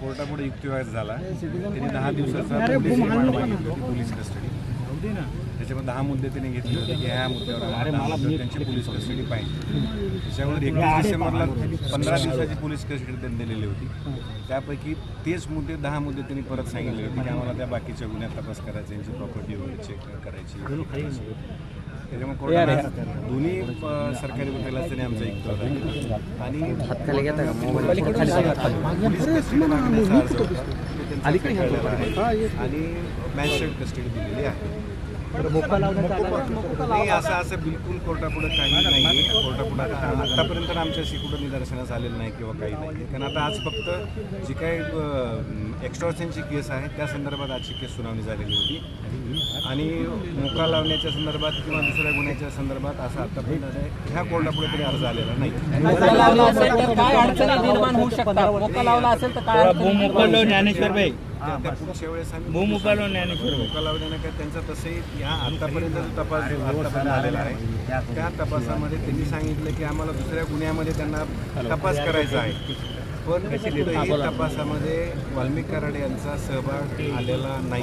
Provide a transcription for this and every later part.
कोर्टापुढे युक्तिवाद झाला. त्यांनी दहा दिवसाचा पोलीस रिमांड मागितली होती पोलीस कस्टडी त्याच्यामध्ये दहा मुद्दे त्यांनी घेतले होते की ह्या मुद्द्यावर त्यांची पोलीस कस्टडी पाहिजे. त्याच्यावर एकवीस डिसेंबरला पंधरा दिवसाची पोलीस कस्टडी त्यांनी दिलेली होती. त्यापैकी तेच मुद्दे दहा मुद्दे त्यांनी परत सांगितले होते की आम्हाला त्या बाकीच्या गुन्ह्यात तपास करायचा यांची प्रॉपर्टी वगैरे चेक करायची त्याच्यामुळे कोर्टाने दोन्ही सरकारी त्यांनी आमचा ऐकला आणि. आणि मॅजिस्ट्रेट कस्टडी दिलेली आहे. नाही. असं असं बिलकुल कोर्टापुढे काही नाही कोर्टापुढे आतापर्यंत आमच्याशी कुठं निदर्शनास आलेलं नाही किंवा काही नाही. कारण आता आज फक्त जी काही एक्स्ट्रॉशनची केस आहे त्या संदर्भात आजची केस सुनावणी झालेली होती. आणि मोका लावण्याच्या संदर्भात किंवा दुसऱ्या गुन्ह्याच्या संदर्भात असं आतापर्यंत ह्या कोर्टापुढे तरी अर्ज आलेला नाही. मोका लावला असेल तर काय अडचणी निर्माण होऊ शकतात? मोका लावला असेल तर काय अडचणी निर्माण होऊ ज्ञानेश्वर भाई. पुढच्या वेळेस आम्ही लावल्यानं काय त्यांचा तसंही या आतापर्यंत तपास आतापर्यंत झालेला आहे त्या तपासामध्ये त्यांनी सांगितलं की आम्हाला दुसऱ्या गुन्ह्यामध्ये त्यांना तपास करायचा आहे. पण तपासामध्ये वाल्मिक कराड यांचा सहभाग आलेला नाही.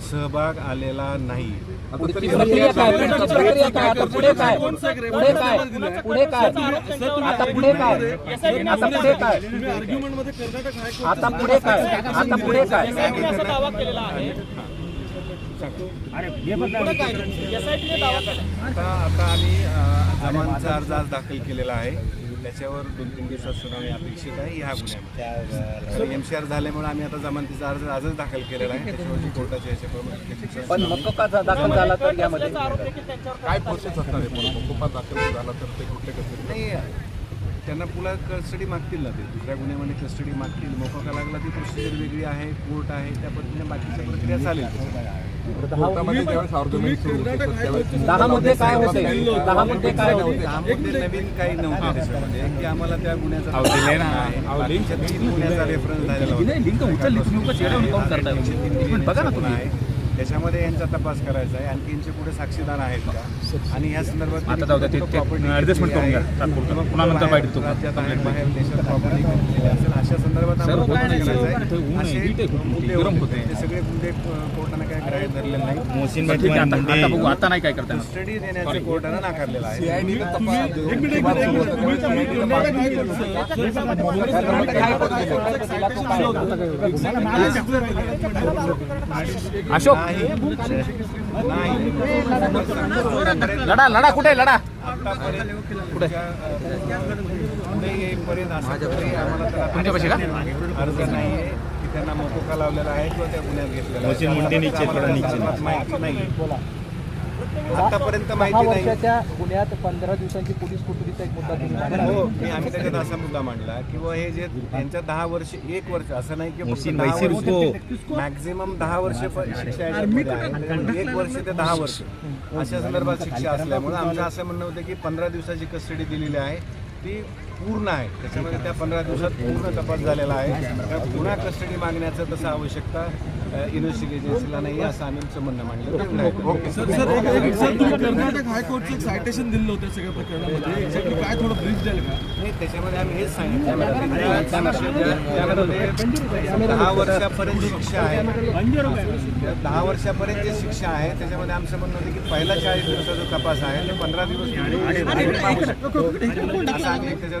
सहभाग आलेला नाही प्रक्रिया काय पुढची प्रक्रिया काय आता पुढे काय पुढे काय पुढे काय आता पुढे काय आता पुढे काय आता पुढे काय आता पुढे काय आता आता आम्ही जमानचा अर्ज आज दाखल केलेला आहे त्याच्यावर दोन तीन दिवसात सुनावणी अपेक्षित आहे. ह्या गुन्ह्यामध्ये. एम सी आर झाल्यामुळे आम्ही आता जमानतीचा अर्ज आजच दाखल केलेला आहे. त्याच्यावरती कोर्टाच्या ह्याच्याप्रमाणे शिक्षा पण मक्का दाखल झाला तर यामध्ये काय प्रोसेस असणार आहे पण मोकोपा दाखल झाला तर ते कसे नाही त्यांना पुन्हा कस्टडी मागतील ना ते. दुसऱ्या गुन्ह्यामध्ये कस्टडी मागतील. मोका लागला ती प्रोसिजर वेगळी आहे कोर्ट आहे त्या पद्धतीने बाकीच्या प्रक्रिया चालेल. दहा मुद्दे काय होते दहा मुद्दे काय होते नवीन काही नव्हतं की आम्हाला त्या गुन्ह्याचा तीन गुन्ह्याचा रेफरन्स झालेला होता. बघा ना तुम्ही त्याच्यामध्ये यांचा तपास करायचा आहे आणखी यांचे पुढे साक्षीदार आहेत का आणि ह्या संदर्भात आता जाऊ द्या, ते- ते adjustment करून घ्या. तात्पुरतं. पुन्हा नंतर बाहेर येतो. राज्यात आहे बाहेर देशात घेतलेली असेल अशा संदर्भात आम्हाला तपास करायचा आहे. असे मुद्दे होते ते सगळे मुद्दे कोर्टाने काय ग्राह्य धरले नाही मोहसिन ठीक आहे आता आता बघू आता नाही काय करता येणार. कस्टडी देण्याचं कोर्टानं नाकारलेलं आहे अशोक नाही लढा लढा कुठे लढा. आता तुमच्यापाशी का? अर्ज नाही. त्यांना मोकोका लावलेला आहे किंवा त्या गुन्ह्यात घेतलेला माहिती नाही. आतापर्यंत माहिती नाही. गुन्ह्यात पंधरा दिवसांची पोलीस कोठडीचा एक मुद्दा तुम्ही मांडला. हो मी आम्ही त्याच्यात असा मुद्दा मांडला किंवा हे जे यांच्या दहा वर्ष एक वर्ष असं नाही की वर्ष मॅक्झिमम दहा वर्ष शिक्षा एक वर्ष ते दहा वर्ष. अशा संदर्भात शिक्षा असल्यामुळे आमचं असं म्हणणं होतं की पंधरा दिवसाची कस्टडी दिलेली आहे. ती पूर्ण आहे त्याच्यामध्ये त्या पंधरा दिवसात पूर्ण तपास झालेला आहे पुन्हा कस्टडी मागण्याचं तसं आवश्यकता इन्व्हेस्टिगेशन एजन्सीला नाही असं आम्ही आमचं म्हणणं मांडलं कर्नाटक हायकोर्टचं एक सायटेशन दिलं होतं सगळ्या प्रकरणामध्ये काय थोडं ब्रीफ द्याल का नाही त्याच्यामध्ये आम्ही हेच सांगितलं दहा वर्षापर्यंत शिक्षा आहे दहा वर्षापर्यंत जे शिक्षा आहे त्याच्यामध्ये आमचं म्हणणं होतं की पहिला चाळीस दिवसाचा तपास आहे तो पंधरा दिवस सांगले त्याच्या